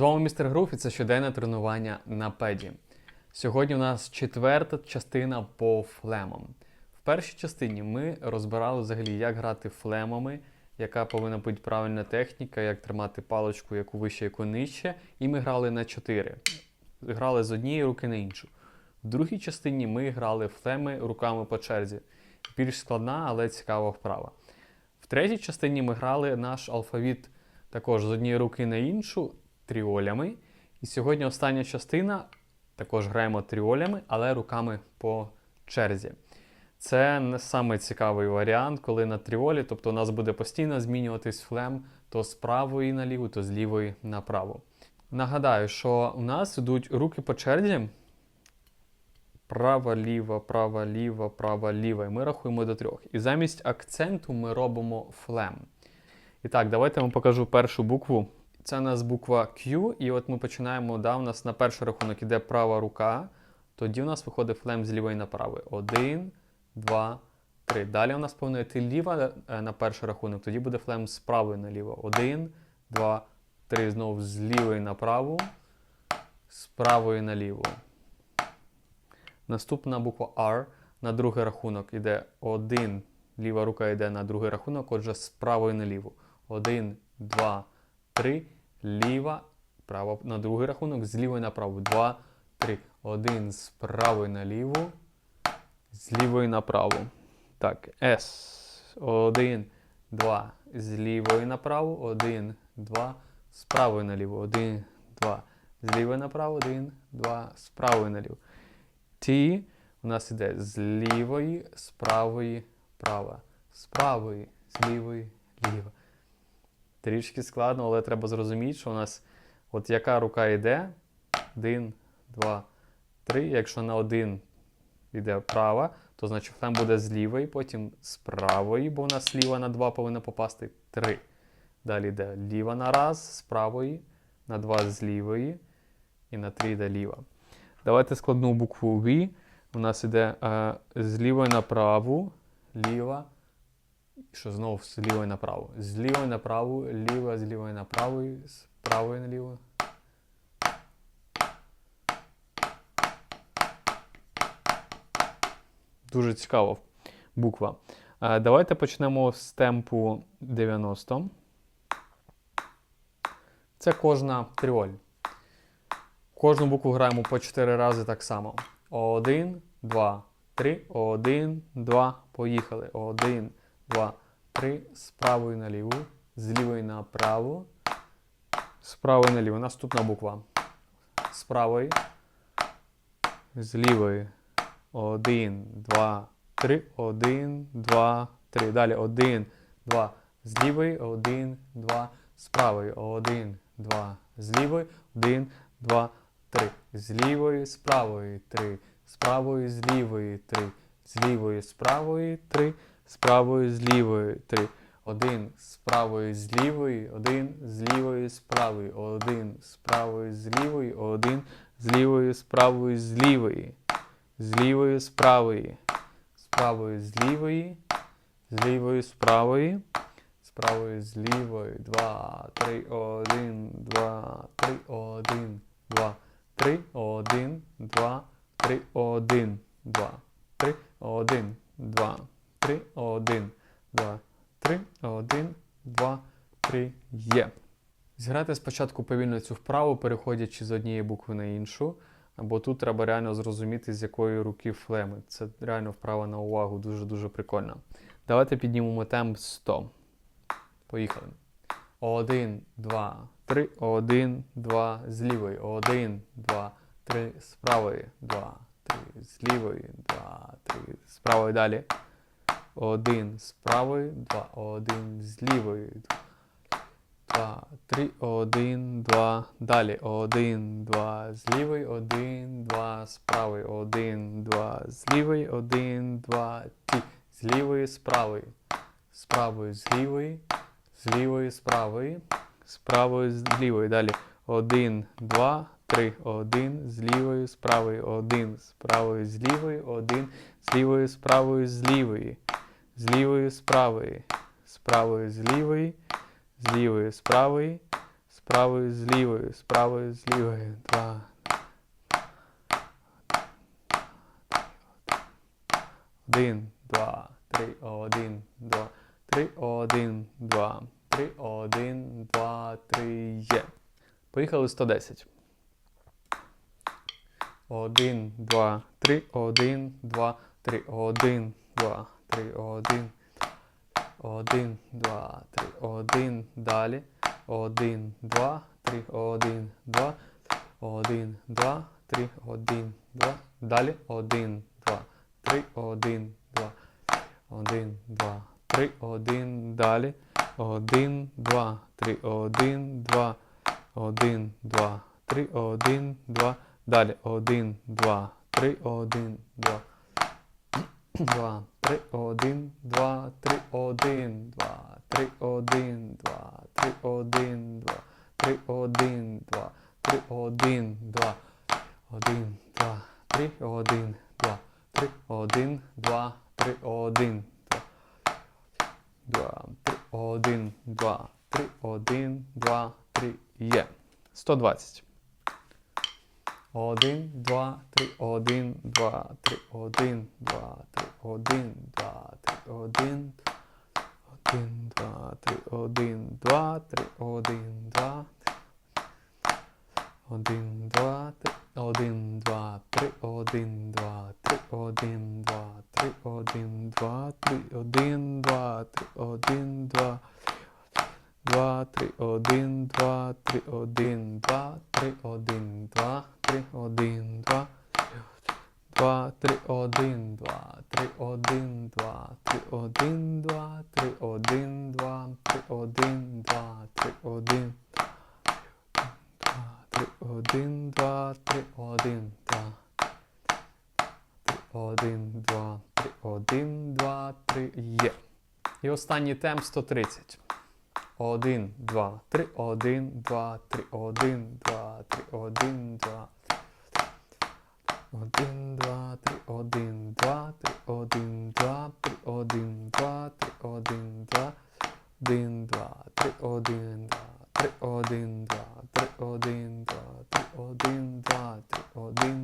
З вами містер Груф і це щоденне тренування на педі. Сьогодні у нас четверта частина по флемам. В першій частині ми розбирали взагалі, як грати флемами, яка повинна бути правильна техніка, як тримати паличку, яку вище, яку нижче. І ми грали на 4. Грали з однієї руки на іншу. В другій частині ми грали флеми руками по черзі. Більш складна, але цікава вправа. В третій частині ми грали наш алфавіт також з однієї руки на іншу тріолями. І сьогодні остання частина також граємо тріолями, але руками по черзі. Це не самий цікавий варіант, коли на тріолі, тобто у нас буде постійно змінюватись флем то з правої наліву, то з лівої направо. Нагадаю, що у нас йдуть руки по черзі. Права, ліва, права, ліва, права, ліва. І ми рахуємо до трьох. І замість акценту ми робимо флем. І так, давайте я вам покажу першу букву. Це у нас буква Q, і от ми починаємо, да, у нас на перший рахунок іде права рука, тоді у нас виходить флем з лівої на правий. Один, два, три. Далі у нас повинна йти ліва е, на перший рахунок, тоді буде флем з правої наліво. Один, два, три. Знову з лівої на праву, з правої наліво. Наступна буква R на другий рахунок іде один. Ліва рука йде на другий рахунок, отже, з правої наліво. Один, два, три. Ліва, права на другий рахунок, з лівої на праву. Два, три. Один з правої на ліву, з лівої на праву. Так, S. Один, два. З лівої на праву. Один, два. З правої на ліву. Один, два. З лівої на праву. Один, два. З правої на ліву. Т у нас іде з лівої, з правої, права. З правої, з лівої, ліва. Трішки складно, але треба зрозуміти, що у нас от яка рука йде. Один, два, три. Якщо на один йде права, то значить флем буде з лівої, потім з правої, бо у нас ліва на два повинна попасти. Три. Далі йде ліва на раз, з правої, на два з лівої і на три йде ліва. Давайте складну букву V. У нас йде е, з лівої на праву, ліва. Що знову з лівої на праву. З лівої на праву, ліва з лівої на праву, з правої на ліву. Дуже цікава буква. Е, давайте почнемо з темпу 90. Це кожна тріоль. Кожну букву граємо по 4 рази так само. Один, два, три. Один, два. Поїхали. Один, два, три. З правої на ліву. З лівої на праву. З правої на ліву. Наступна буква. З правої. З лівої. Один, два, три. Один, два, три. Далі. Один, два. З лівої. Один, два. З правої. Один, два. З лівої. Один, два. Три. З лівої, з правої, три. З правої, з лівої, три. З лівої, з правої, три. З правої, з лівої, три. Один з правої, з лівої, один з лівої, з правої, один з правої, з лівої, один з лівої, з правої, з лівої. З лівої, з правої. З правої, з лівої. З лівої, з правої. З правої, з лівої. Два, три, один, два, три, один, два. Три, один, два, три, один, два, три, один, два, три, один, два, три, один, два, три, є. Зграти спочатку повільно цю вправу, переходячи з однієї букви на іншу, бо тут треба реально зрозуміти, з якої руки флеми. Це реально вправа на увагу, дуже-дуже прикольно. Давайте піднімемо темп 100. Поїхали. Один, два, три, один, два, з лівої, один, два, три, з правої, два, три, з лівої, два, три, з правої далі. Один з правої, два, один з лівої, два, три, один, два, далі. Один, два, з лівої, один, два, з правої, один, два, з лівої, один, два, ті, з лівої, з правої, з правої, з лівої, з лівої, з правої, з правої, з лівої. Далі. Один, два, три. Один, з лівої, з правої. Один, з правої, з лівої. Один, з лівої, з правої, з лівої. З лівої, з правої. З правої, з лівої. З лівої, з правої. З правою, з лівою, з правою, з лівою. Два. Один, два, три, один, два, три, один, два, три, один, два, три, є. Поїхали 110. Один, два, три, один, два, три, один, два, три, один. Один, два, три, один, далі. Один, два, три, один, два. Один, два, три, один, два. Далі. Один, два, три, один, два. Один, два, три, один, далі. Один, два, три, один, два. Один, два, три, один, два. Далі. Один, два, три, один, два. Два, три, один, два, три, один, два, три, один, два, три, один, два, три, один, два, три, один, два, один, два, три, один, два, три, один, два, три, один, два, два, три, один, два, три, один, два, три, є. 120. Один, два, три, один, два, три, один, два, три, один, два, три, один, один, два, три, один, два, три, один, Два, 2, 3, 1, 2, 3, 1, 2, 3, 1, 2, 3, два, 2, 2, 3, 1, 2, 3, 1, 2, 3, 1, 2, 3, 1, 2, 3, 1, 2, 3, 1, 3, 1, 2, 3, 1, 2, один, два, три, один, два, три, є. І останній темп 130. Один, два, три, один, два, три, один, два, три, один, два. Один, два, три, один, два, три, один, два, три, один, два, три, один, два, один, два, три, один, два, три, один, два, три, один, два, три, один, два, три, один.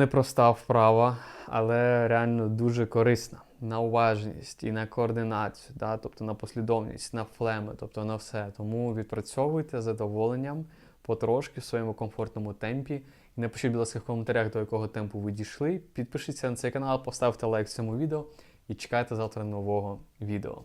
Непроста вправа, але реально дуже корисна на уважність і на координацію, да? тобто на послідовність, на флеми, тобто на все. Тому відпрацьовуйте з задоволенням потрошки в своєму комфортному темпі. І напишіть, будь ласка, в коментарях, до якого темпу ви дійшли. Підпишіться на цей канал, поставте лайк цьому відео і чекайте завтра нового відео.